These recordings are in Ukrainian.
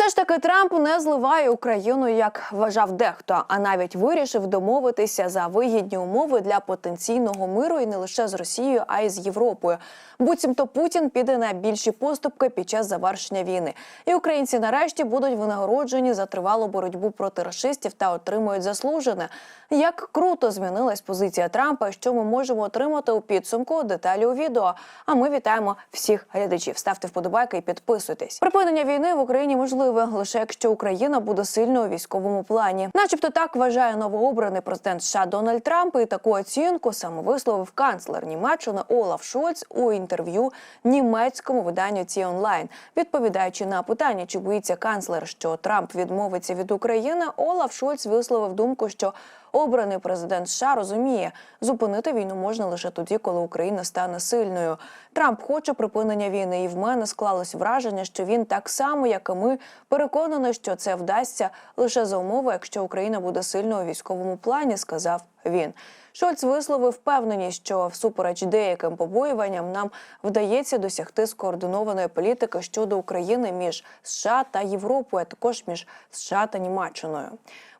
Все ж таки Трамп не зливає Україну, як вважав дехто, а навіть вирішив домовитися за вигідні умови для потенційного миру і не лише з Росією, а й з Європою. Буцімто Путін піде на більші поступки під час завершення війни, і українці нарешті будуть винагороджені за тривалу боротьбу проти рашистів та отримують заслужене. Як круто змінилась позиція Трампа, що ми можемо отримати у підсумку? Деталі у відео. А ми вітаємо всіх глядачів. Ставте вподобайки і підписуйтесь. Припинення війни в Україні можливе лише якщо Україна буде сильною у військовому плані. Начебто так вважає новообраний президент США Дональд Трамп. І таку оцінку саме висловив канцлер Німеччини Олаф Шольц у інтерв'ю німецькому виданню Ці онлайн. Відповідаючи на питання, чи боїться канцлер, що Трамп відмовиться від України, Олаф Шольц висловив думку, що Обраний президент США розуміє, зупинити війну можна лише тоді, коли Україна стане сильною. Трамп хоче припинення війни, і в мене склалось враження, що він так само, як і ми, переконаний, що це вдасться лише за умови, якщо Україна буде сильною у військовому плані, сказав він. Шольц висловив впевненість, що всупереч деяким побоюванням нам вдається досягти скоординованої політики щодо України між США та Європою, а також між США та Німеччиною.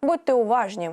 Будьте уважні.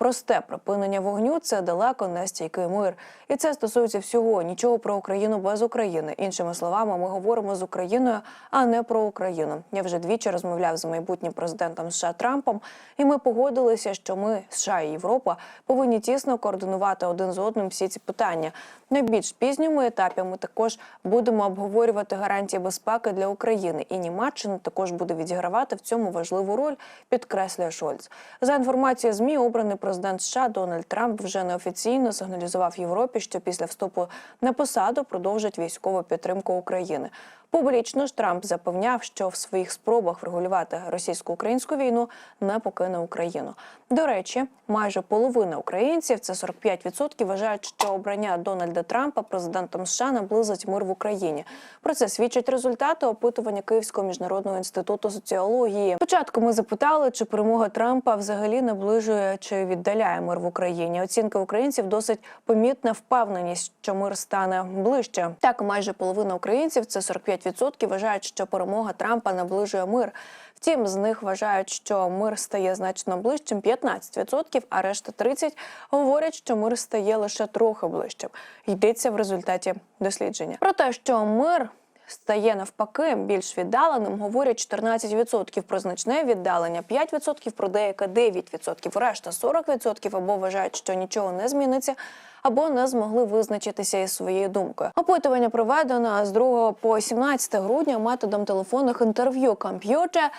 Просте припинення вогню це далеко не стійкий мир, і це стосується всього нічого про Україну без України. Іншими словами, ми говоримо з Україною, а не про Україну. Я вже двічі розмовляв з майбутнім президентом США Трампом, і ми погодилися, що ми, США і Європа, повинні тісно координувати один з одним всі ці питання. На більш пізньому етапі ми також будемо обговорювати гарантії безпеки для України, і Німеччина також буде відігравати в цьому важливу роль, підкреслює Шольц. За інформацією змі, обраний президент США Дональд Трамп вже неофіційно сигналізував Європі, що після вступу на посаду продовжить військову підтримку України. Публічно ж Трамп запевняв, що в своїх спробах врегулювати російсько-українську війну не покине Україну. До речі, майже половина українців, це 45%, вважають, що обрання Дональда Трампа президентом США наблизить мир в Україні. Про це свідчать результати опитування Київського міжнародного інституту соціології. Спочатку ми запитали, чи перемога Трампа взагалі наближує чи віддаляє мир в Україні. Оцінка українців досить помітна впевненість, що мир стане ближче. Так, майже половина українців, це 45%, вважають, що перемога Трампа наближує мир. Втім, з них вважають, що мир стає значно ближчим 15%, а решта 30% говорять, що мир стає лише трохи ближчим. Йдеться в результаті дослідження. Про те, що мир. Стає навпаки більш віддаленим, говорять 14% про значне віддалення, 5% про деяке 9%, решта 40% або вважають, що нічого не зміниться, або не змогли визначитися із своєю думкою. Опитування проведено з 2 по 17 грудня методом телефонних інтерв'ю комп'ютер.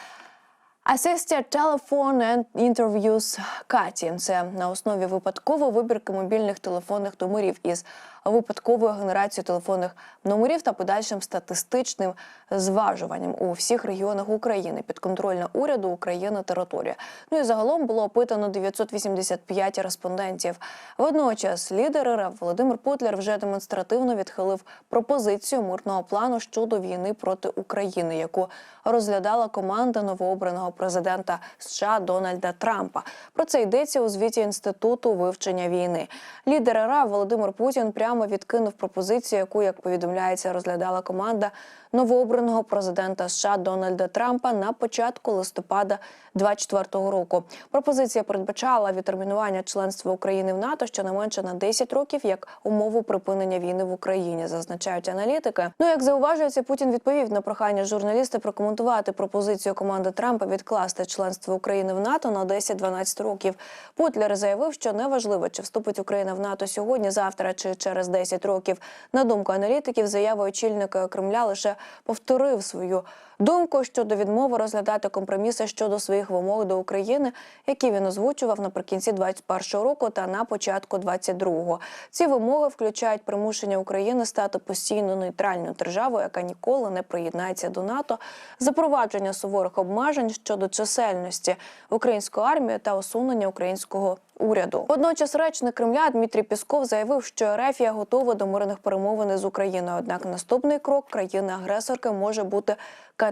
Assisted Telephone and Interviews Каті. Це на основі випадкової вибірки мобільних телефонних номерів із випадковою генерацією телефонних номерів та подальшим статистичним зважуванням у всіх регіонах України підконтрольна уряду України територія. Ну і загалом було опитано 985 респондентів. Водночас лідер Володимир Путляр вже демонстративно відхилив пропозицію мирного плану щодо війни проти України, яку розглядала команда новообраного президента США Дональда Трампа. Про це йдеться у звіті інституту вивчення війни. Лідер РФ Володимир Путін прямо відкинув пропозицію, яку, як повідомляється, розглядала команда новообраного президента США Дональда Трампа на початку листопада 2024 року. Пропозиція передбачала відтермінування членства України в НАТО щонайменше на 10 років як умову припинення війни в Україні, зазначають аналітики. Ну як зауважується, Путін відповів на прохання журналіста прокоментувати пропозицію команди Трампа відкласти членство України в НАТО на 10-12 років. Путлер заявив, що неважливо, чи вступить Україна в НАТО сьогодні, завтра чи через 10 років. На думку аналітиків, заява очільника Кремля лише повторив свою думку щодо відмови розглядати компроміси щодо своїх вимог до України, які він озвучував наприкінці 21-го року та на початку 22-го. Ці вимоги включають примушення України стати постійно нейтральною державою, яка ніколи не приєднається до НАТО, запровадження суворих обмежень щодо чисельності української армії та усунення українського уряду. Водночас речник Кремля Дмитрій Пісков заявив, що Ерефія готова до мирних перемовин з Україною. Однак наступний крок країни-агресорки може бути катастрофічним.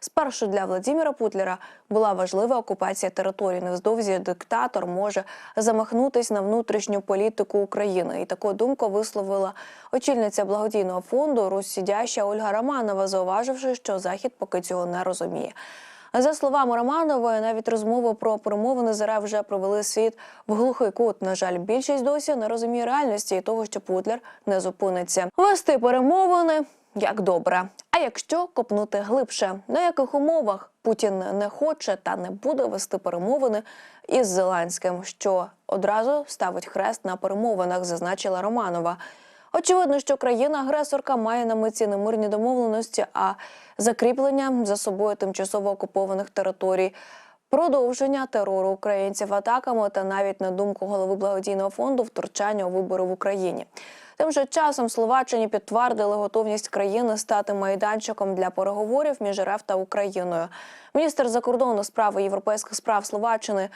Спершу для Владимира Путлера була важлива окупація території. Невздовзі диктатор може замахнутись на внутрішню політику України. І таку думку висловила очільниця благодійного фонду Русь Сідяща Ольга Романова, зауваживши, що захід поки цього не розуміє. За словами Романової, навіть розмови про перемовини з вже провели світ в глухий кут. На жаль, більшість досі не розуміє реальності і того, що Путлер не зупиниться. Вести перемовини як добре. А якщо копнути глибше, на яких умовах Путін не хоче та не буде вести перемовини із Зеленським, що одразу ставить хрест на перемовинах, зазначила Романова. Очевидно, що країна-агресорка має на меті не мирні домовленості, а закріплення за собою тимчасово окупованих територій. Продовження терору українців атаками та навіть на думку голови благодійного фонду втручання у вибори в Україні. Тим же часом Словаччині підтвердили готовність країни стати майданчиком для переговорів між РФ та Україною. Міністр закордонних справ і європейських справ Словаччини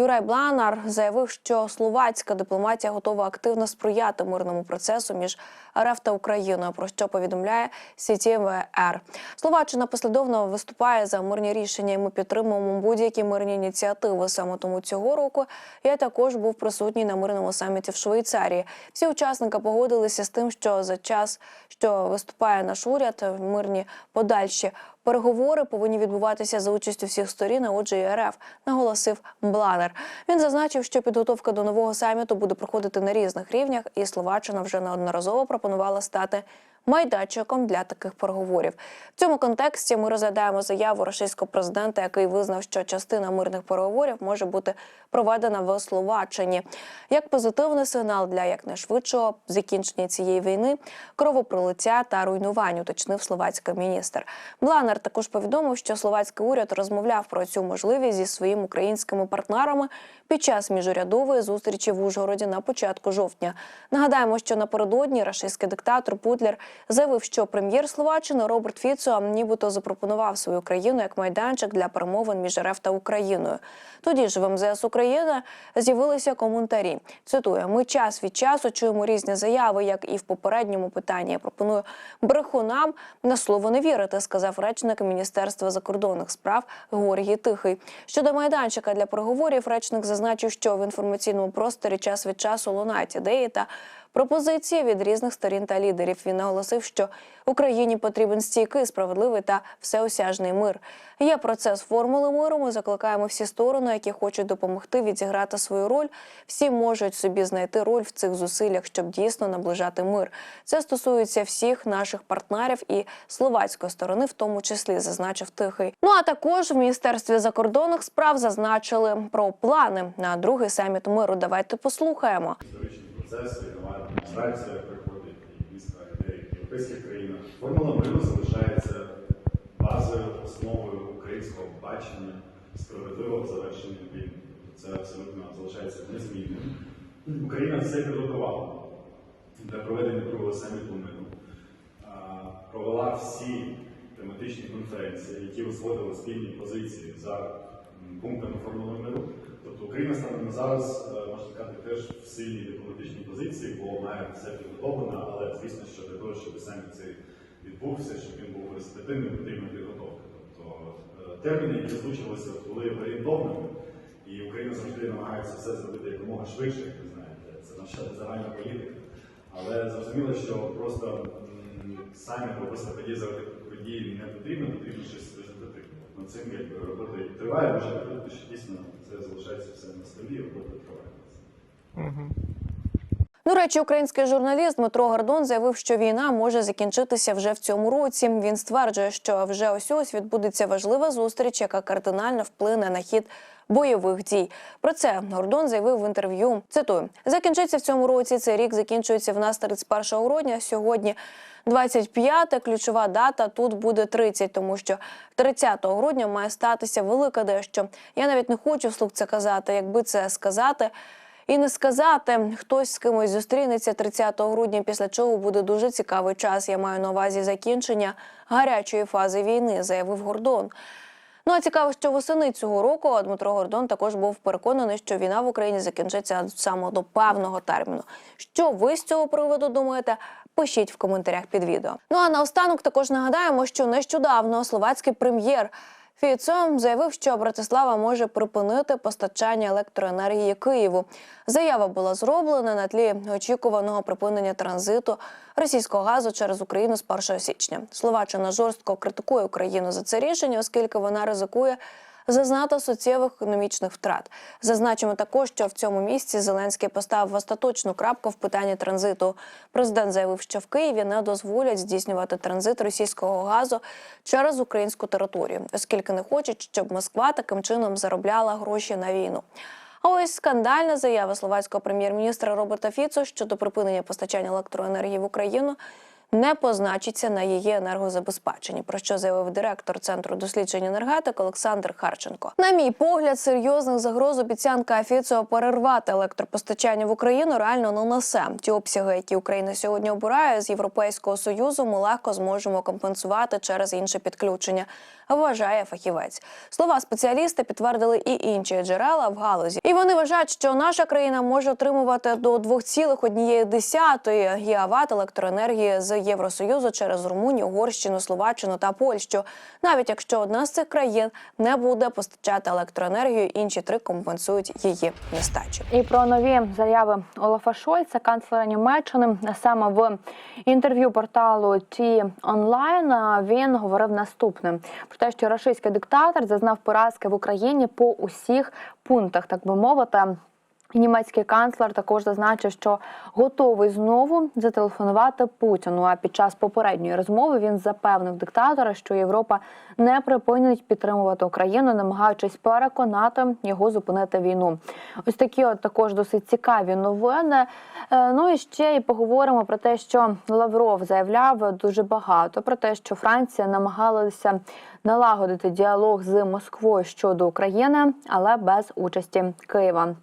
Юрай Бланар заявив, що словацька дипломатія готова активно сприяти мирному процесу між РФ та Україною. Про що повідомляє СІТВР. Словаччина послідовно виступає за мирні рішення. і Ми підтримуємо будь-які мирні ініціативи. Саме тому цього року я також був присутній на мирному саміті в Швейцарії. Всі учасники погодилися з тим, що за час, що виступає наш уряд, мирні подальші Переговори повинні відбуватися за участю всіх сторін, а отже, і РФ, наголосив Бланер. Він зазначив, що підготовка до нового саміту буде проходити на різних рівнях, і Словаччина вже неодноразово пропонувала стати майданчиком для таких переговорів. В цьому контексті ми розглядаємо заяву російського президента, який визнав, що частина мирних переговорів може бути проведена в Словаччині як позитивний сигнал для якнайшвидшого закінчення цієї війни, кровопролиття та руйнувань, уточнив словацький міністр. Бланер також повідомив, що словацький уряд розмовляв про цю можливість зі своїми українськими партнерами під час міжурядової зустрічі в Ужгороді на початку жовтня. Нагадаємо, що напередодні рашистський диктатор Путлер заявив, що прем'єр Словаччини Роберт Фіцо нібито запропонував свою країну як майданчик для перемовин між РФ та Україною. Тоді ж в МЗС України з'явилися коментарі. Цитую: ми час від часу чуємо різні заяви, як і в попередньому питанні. Я пропоную брехунам на слово не вірити, сказав речник Міністерства закордонних справ Георгій Тихий. Щодо майданчика для переговорів, речник зазначив, що в інформаційному просторі час від часу лунають ідеї та пропозиції від різних сторін та лідерів. Він наголосив, що Україні потрібен стійкий, справедливий та всеосяжний мир. Є процес формули миру. Ми закликаємо всі сторони, які хочуть допомогти відіграти свою роль. Всі можуть собі знайти роль в цих зусиллях, щоб дійсно наближати мир. Це стосується всіх наших партнерів і словацької сторони, в тому числі зазначив тихий. Ну а також в міністерстві закордонних справ зазначили про плани на другий саміт миру. Давайте послухаємо. історичні процеси, нова приходить і близька ідеї в європейських країнах.Формула миру залишається базою, основою українського бачення справедливого завершення війни. Це абсолютно залишається незмінним. Україна все підготувала для проведення другого саміту миру. Провела всі тематичні конференції, які узгодили спільні позиції за пунктами формули миру. Тобто Україна на зараз, е, можна сказати, теж в сильній дипломатичній позиції, бо має все підготовлено, але звісно, що для того, щоб саміт цей відбувся, щоб він був результативним, потрібна підготовка. Тобто е, терміни, які озвучувалися, були орієнтовними, і Україна завжди намагається все зробити якомога швидше, як ви знаєте. Це наша загальна політика. Але зрозуміло, що просто або просто події заради події не потрібно, потрібно щось результативне. Над цим якби робота триває, може бути, що дійсно це залишається все на столі, робота триває. До речі, український журналіст Дмитро Гордон заявив, що війна може закінчитися вже в цьому році. Він стверджує, що вже ось ось відбудеться важлива зустріч, яка кардинально вплине на хід. Бойових дій про це Гордон заявив в інтерв'ю. Цитую: закінчиться в цьому році. Цей рік закінчується в нас 31 грудня. Сьогодні 25 ключова дата. Тут буде 30, тому що 30 грудня має статися велика дещо. Я навіть не хочу вслух це казати. Якби це сказати. І не сказати, хтось з кимось зустрінеться 30 грудня, після чого буде дуже цікавий час. Я маю на увазі закінчення гарячої фази війни, заявив Гордон. Ну а цікаво, що восени цього року Дмитро Гордон також був переконаний, що війна в Україні закінчиться саме до певного терміну. Що ви з цього приводу думаєте? Пишіть в коментарях під відео. Ну а наостанок також нагадаємо, що нещодавно словацький прем'єр Фіцо заявив, що Братислава може припинити постачання електроенергії Києву. Заява була зроблена на тлі очікуваного припинення транзиту російського газу через Україну з 1 січня. Словаччина жорстко критикує Україну за це рішення, оскільки вона ризикує зазнати суттєвих економічних втрат. Зазначимо також, що в цьому місці Зеленський поставив остаточну крапку в питанні транзиту. Президент заявив, що в Києві не дозволять здійснювати транзит російського газу через українську територію, оскільки не хочуть, щоб Москва таким чином заробляла гроші на війну. А ось скандальна заява словацького прем'єр-міністра Роберта Фіцо щодо припинення постачання електроенергії в Україну не позначиться на її енергозабезпеченні, про що заявив директор центру досліджень енергетики Олександр Харченко. На мій погляд, серйозних загроз обіцянка Фіцо перервати електропостачання в Україну реально не несе. Ті обсяги, які Україна сьогодні обирає з Європейського союзу, ми легко зможемо компенсувати через інше підключення. Вважає фахівець. Слова спеціаліста підтвердили і інші джерела в галузі. І вони вважають, що наша країна може отримувати до 2,1 гігават електроенергії з Євросоюзу через Румунію, Угорщину, Словаччину та Польщу. Навіть якщо одна з цих країн не буде постачати електроенергію, інші три компенсують її нестачу. І про нові заяви Олафа Шольца, канцлера Німеччини, саме в інтерв'ю порталу Ті онлайн він говорив наступне про те, що рашистський диктатор зазнав поразки в Україні по усіх пунктах, так би мовити. Німецький канцлер також зазначив, що готовий знову зателефонувати Путіну. А під час попередньої розмови він запевнив диктатора, що Європа не припинить підтримувати Україну, намагаючись переконати його зупинити війну. Ось такі от також досить цікаві новини. Е, Ну і ще і поговоримо про те, що Лавров заявляв дуже багато про те, що Франція намагалася налагодити діалог з Москвою щодо України, але без участі Києва.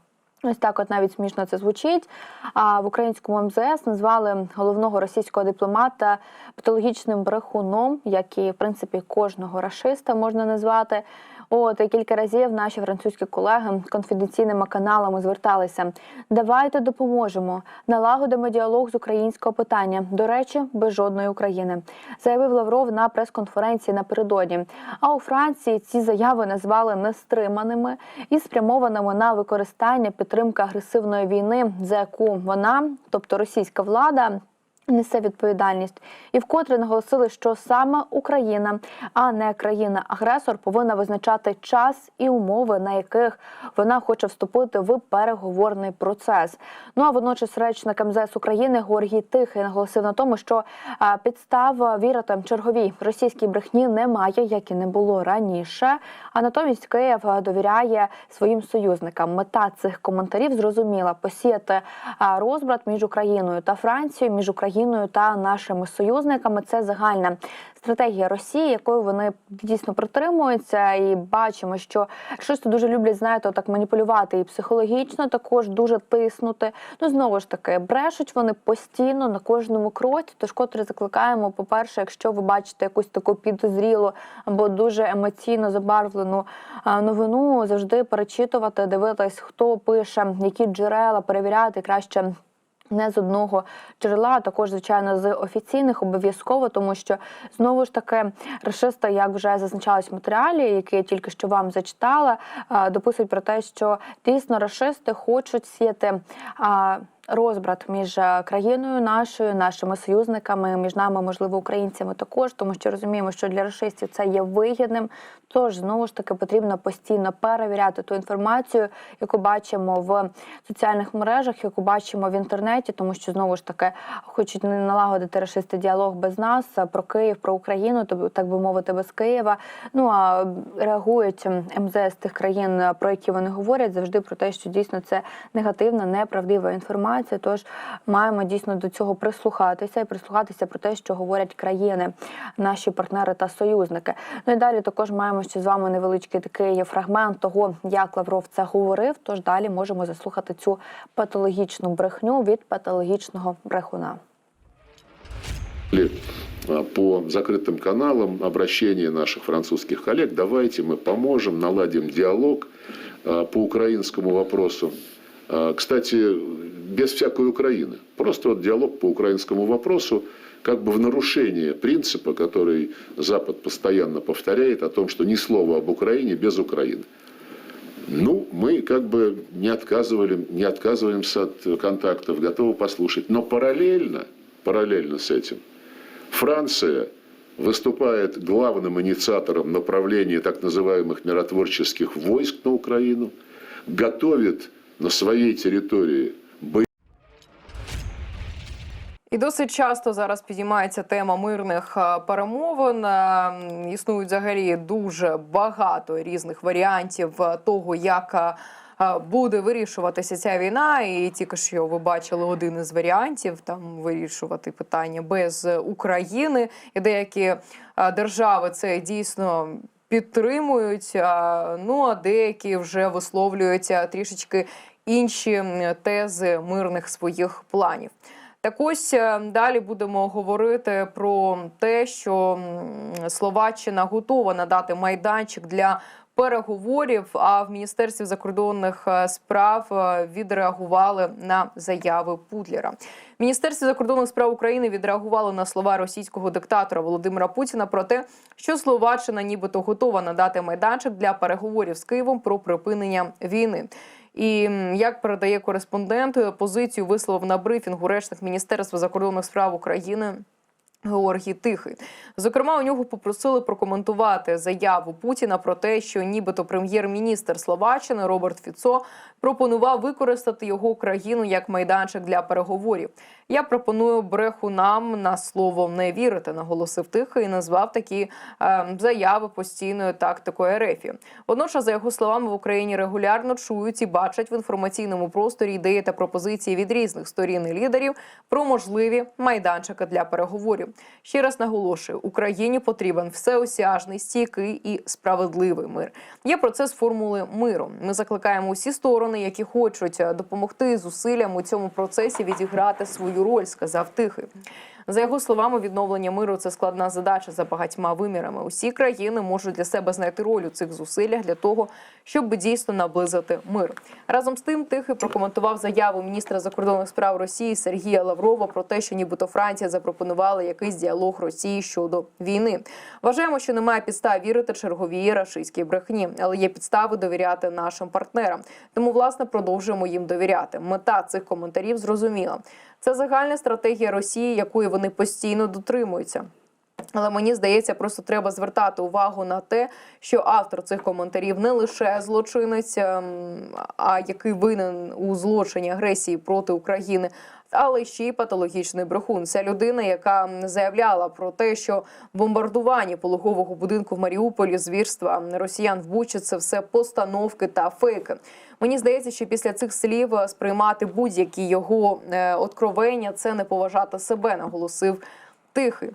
Ось так, от навіть смішно це звучить. А в українському МЗС назвали головного російського дипломата патологічним брехуном, як і в принципі кожного рашиста можна назвати. От кілька разів наші французькі колеги конфіденційними каналами зверталися. Давайте допоможемо, налагодимо діалог з українського питання. До речі, без жодної України, заявив Лавров на прес-конференції напередодні. А у Франції ці заяви назвали нестриманими і спрямованими на використання підтримки агресивної війни, за яку вона, тобто російська влада. Несе відповідальність і вкотре наголосили, що саме Україна, а не країна-агресор, повинна визначати час і умови, на яких вона хоче вступити в переговорний процес. Ну а водночас речник МЗС України Георгій Тихий наголосив на тому, що підстав вірити черговій російській брехні немає, як і не було раніше. А натомість Київ довіряє своїм союзникам. Мета цих коментарів зрозуміла посіяти розбрат між Україною та Францією, між Україною та нашими союзниками. Це загальна стратегія Росії, якою вони дійсно притримуються, і бачимо, що рашисти дуже люблять знаєте, так маніпулювати і психологічно також дуже тиснути. Ну знову ж таки, брешуть вони постійно на кожному кроці. Тож котре закликаємо, по-перше, якщо ви бачите якусь таку підозрілу або дуже емоційно забарвлену новину, завжди перечитувати, дивитись, хто пише, які джерела перевіряти краще. Не з одного джерела, а також звичайно з офіційних обов'язково, тому що знову ж таки рашисти, як вже зазначалось в матеріалі, який я тільки що вам зачитала, а, дописують про те, що дійсно рашисти хочуть сіяти. Розбрат між е, країною нашою, нашими союзниками, між нами, можливо, українцями також, тому що розуміємо, що для рашистів це є вигідним. Тож знову ж таки потрібно постійно перевіряти ту інформацію, яку бачимо в соціальних мережах, яку бачимо в інтернеті, тому що знову ж таки хочуть налагодити рашисти діалог без нас про Київ, про Україну, тобто так би мовити, без Києва. Ну а реагують МЗС тих країн, про які вони говорять, завжди про те, що дійсно це негативна, неправдива інформація Тож маємо дійсно до цього прислухатися і прислухатися про те, що говорять країни, наші партнери та союзники. Ну і далі також маємо ще з вами невеличкий такий фрагмент того, як Лавров це говорив. Тож далі можемо заслухати цю патологічну брехню від патологічного брехуна. ли, а, по закрытым каналам обращения наших французских коллег. Давайте мы поможем, наладим диалог а, по украинскому вопросу. А, Кстати, без всякой Украины. Просто вот диалог по украинскому вопросу, как бы в нарушение принципа, который Запад постоянно повторяет о том, что ни слова об Украине без Украины. Ну, мы как бы не, отказывали, не отказываемся от контактов, готовы послушать. Но параллельно, параллельно с этим, Франция выступает главным инициатором направления так называемых миротворческих войск на Украину, готовит на своей территории боевые І досить часто зараз підіймається тема мирних е, перемовин. Е, Існують взагалі дуже багато різних варіантів е, того, як буде вирішуватися ця війна. І тільки що ви бачили один із варіантів там вирішувати питання без України. І деякі держави це дійсно. Підтримують, ну а деякі вже висловлюються трішечки інші тези мирних своїх планів. Так ось е, далі будемо говорити про те, що Словаччина готова надати майданчик для переговорів. А в міністерстві закордонних е, справ е, відреагували на заяви Путлера. В Міністерстві закордонних справ України відреагувало на слова російського диктатора Володимира Путіна про те, що Словаччина нібито готова надати майданчик для переговорів з Києвом про припинення війни. І як передає кореспондент, позицію висловив на брифінгу речник Міністерства закордонних справ України. Георгій Тихий. Зокрема, у нього попросили прокоментувати заяву Путіна про те, що нібито прем'єр-міністр Словаччини Роберт Фіцо пропонував використати його країну як майданчик для переговорів. Я пропоную брехунам на слово не вірити, наголосив Тихий і назвав такі е, заяви постійною тактикою РФ. Водночас, за його словами, в Україні регулярно чують і бачать в інформаційному просторі ідеї та пропозиції від різних сторін і лідерів про можливі майданчики для переговорів. Ще раз наголошую: Україні потрібен всеосяжний, стійкий і справедливий мир. Є процес формули миру. Ми закликаємо усі сторони, які хочуть е, допомогти зусиллям у цьому процесі відіграти свою роль, сказав Тихий. За його словами, відновлення миру це складна задача за багатьма вимірами. Усі країни можуть для себе знайти роль у цих зусиллях для того, щоб дійсно наблизити мир. Разом з тим, Тихий прокоментував заяву міністра закордонних справ Росії Сергія Лаврова про те, що нібито Франція запропонувала якийсь діалог Росії щодо війни. Вважаємо, що немає підстав вірити черговій рашистській брехні, але є підстави довіряти нашим партнерам. Тому, власне, продовжуємо їм довіряти. Мета цих коментарів зрозуміла. Це загальна стратегія Росії, якої вони постійно дотримуються. Але мені здається, просто треба звертати увагу на те, що автор цих коментарів не лише злочинець, ем, а який винен у злочині агресії проти України. Але ще й патологічний брехун. Це людина, яка заявляла про те, що бомбардування пологового будинку в Маріуполі, звірства росіян в Бучі – це все постановки та фейки. Мені здається, що після цих слів е, сприймати будь-які його е, откровення це не поважати себе, наголосив тихий.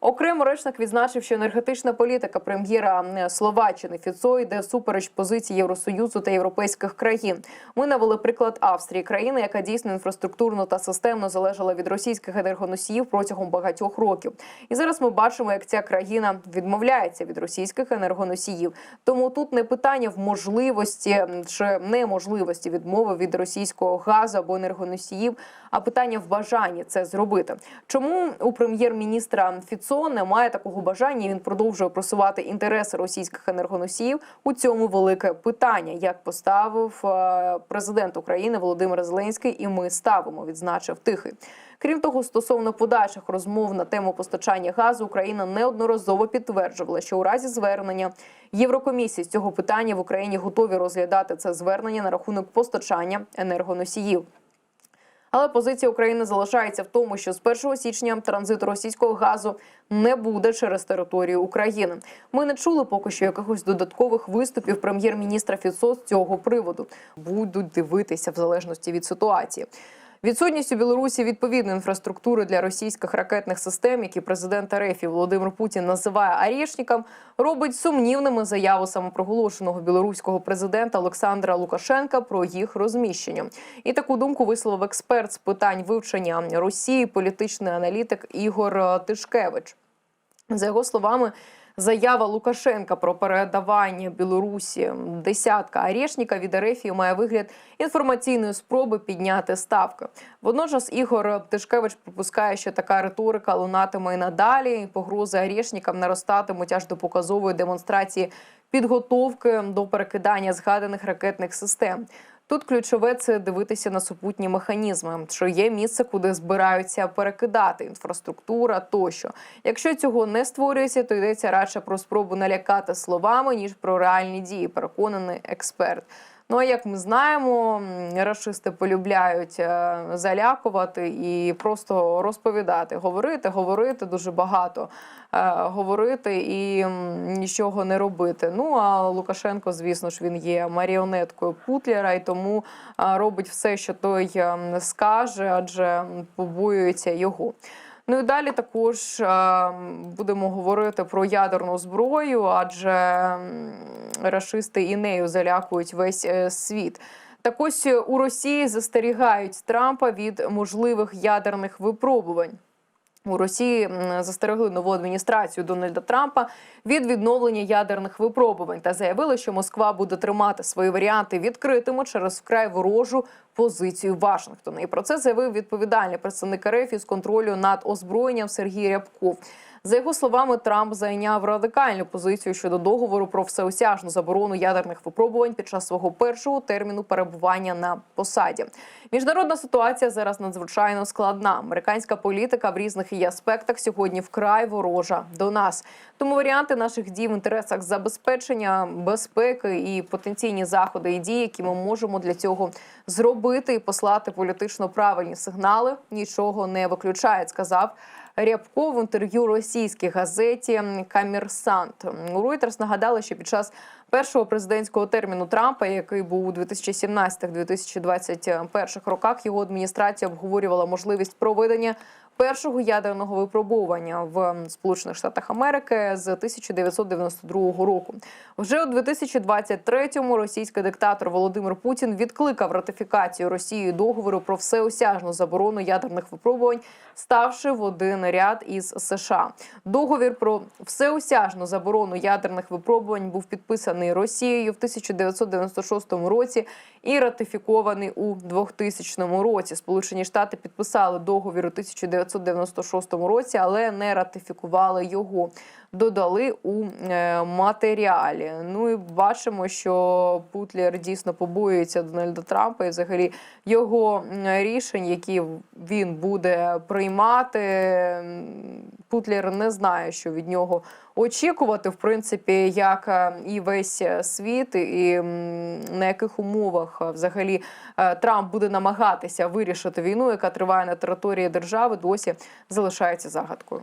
Окремо речник відзначив, що енергетична політика прем'єра Словаччини Фіцо йде всупереч позиції Євросоюзу та європейських країн. Ми навели приклад Австрії, країни, яка дійсно інфраструктурно та системно залежала від російських енергоносіїв протягом багатьох років. І зараз ми бачимо, як ця країна відмовляється від російських енергоносіїв. Тому тут не питання в можливості чи неможливості відмови від російського газу або енергоносіїв, а питання в бажанні це зробити. Чому у прем'єр-міністра Фіцо немає такого бажання? Він продовжує просувати інтереси російських енергоносіїв. У цьому велике питання, як поставив е, президент України Володимир Зеленський, і ми ставимо, відзначив тихий. Крім того, стосовно подальших розмов на тему постачання газу, Україна неодноразово підтверджувала, що у разі звернення Єврокомісії з цього питання в Україні готові розглядати це звернення на рахунок постачання енергоносіїв. Але позиція України залишається в тому, що з 1 січня транзиту російського газу не буде через територію України. Ми не чули поки що якихось додаткових виступів прем'єр-міністра Фіцо з цього приводу. Будуть дивитися в залежності від ситуації. Відсутність у Білорусі відповідної інфраструктури для російських ракетних систем, які президент РФ Володимир Путін називає арішником, робить сумнівними заяву самопроголошеного білоруського президента Олександра Лукашенка про їх розміщення. І таку думку висловив експерт з питань вивчення Росії, політичний аналітик Ігор Тишкевич. За його словами, Заява Лукашенка про передавання Білорусі десятка Арешніка від Арефії має вигляд інформаційної спроби підняти ставки. Водночас Ігор Птишкевич припускає, що така риторика лунатиме і надалі. Погрози Арешнікам наростатимуть аж до показової демонстрації підготовки до перекидання згаданих ракетних систем. Тут ключове це дивитися на супутні механізми, що є місце, куди збираються перекидати інфраструктура тощо. Якщо цього не створюється, то йдеться радше про спробу налякати словами ніж про реальні дії. Переконаний експерт. Ну а як ми знаємо, м, рашисти полюбляють е, залякувати і просто розповідати, говорити, говорити дуже багато, е, говорити і нічого не робити. Ну а Лукашенко, звісно ж, він є маріонеткою Путлера і тому е, робить все, що той е, скаже, адже побоюється його. Ну і далі також е, будемо говорити про ядерну зброю, адже расисти і нею залякують весь е, світ. Так ось е, у Росії застерігають Трампа від можливих ядерних випробувань. У Росії застерегли нову адміністрацію Дональда Трампа від відновлення ядерних випробувань та заявили, що Москва буде тримати свої варіанти відкритими через вкрай ворожу позицію Вашингтона. І про це заявив відповідальний представник РФ із контролю над озброєнням Сергій Рябков. За його словами, Трамп зайняв радикальну позицію щодо договору про всеосяжну заборону ядерних випробувань під час свого першого терміну перебування на посаді. Міжнародна ситуація зараз надзвичайно складна. Американська політика в різних її аспектах сьогодні вкрай ворожа до нас. Тому варіанти наших дій в інтересах забезпечення безпеки і потенційні заходи і дії, які ми можемо для цього зробити і послати політично правильні сигнали, нічого не виключають, сказав. Рябко в інтерв'ю російській газеті. У Reuters нагадали, що під час першого президентського терміну Трампа, який був у 2017-2021 роках, його адміністрація обговорювала можливість проведення першого ядерного випробування в Сполучених Штатах Америки з 1992 року. Вже у 2023-му російський диктатор Володимир Путін відкликав ратифікацію Росією договору про всеосяжну заборону ядерних випробувань, ставши в один ряд із США. Договір про всеосяжну заборону ядерних випробувань був підписаний Росією в 1996 році і ратифікований у 2000 році. Сполучені Штати підписали договір у 1996 році, але не ратифікували його. Додали у е, матеріалі. Ну і бачимо, що Путлер дійсно побоюється Дональда Трампа і взагалі його рішень, які він буде приймати. Путлер не знає, що від нього очікувати, в принципі, як е, і весь світ, і на яких умовах е, взагалі Трамп буде намагатися вирішити війну, яка триває на території держави, досі залишається загадкою.